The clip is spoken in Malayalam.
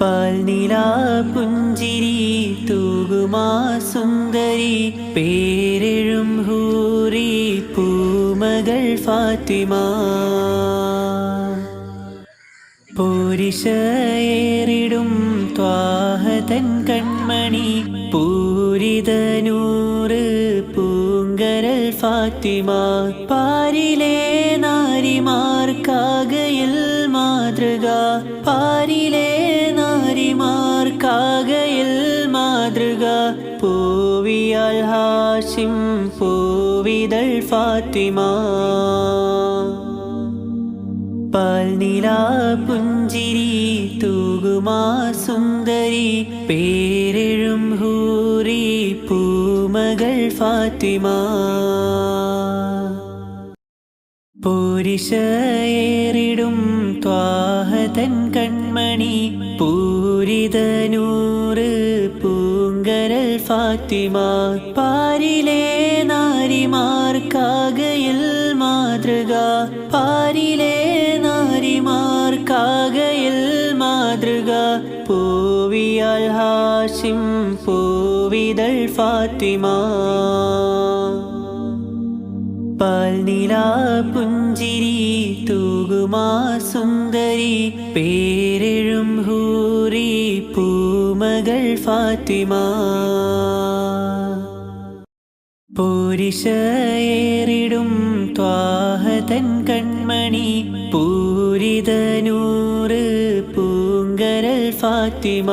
പാൽനിലാ പുഞ്ചിരി തൂകുമാ സുന്ദരി പേരെഴും ഹൂറി പൂമകൾ ഫാത്തിമ. പോരിശയേറിടും ത്വാഹതൻ കൺമണി പൂരിതനൂറ് പൂങ്കരൽ ഫാത്തിമ. പാരിലെ നാരിമാർക്കാകയിൽ മാതൃക പാരിലെ മാതൃക പൂവിയാൽ ഹാഷിം പൂവിതൾ ഫാത്തിമ. പാൽനിലാ പുഞ്ചിരി തൂകുമാ സുന്ദരി പേരെഴും ഹൂറി പൂമകൾ ഫാത്തിമ. പോരിശയേറിടും ത്വാഹതൻ കൺമണി പൂരിതനൂറ് പൂങ്കരൽ ഫാത്തിമ പാരിലെ നാരിമാർക്കാകയിൽ മാതൃക. പാരിലെ നാരിമാർക്കാകയിൽ മാതൃക. പൂവിയൽ ഹാസിം പൂവിതൾ ഫാത്തിമ. പാൽനിലാ പുഞ്ചിരി തൂകുമാ സുന്ദരി പേരെഴും പൂമകൾ ഫാത്തിമ. പൂരിശയേറിടും ത്വാഹതൻ കൺമണി. പൂരിതനൂറ് പൂങ്കരൽ ഫാത്തിമ.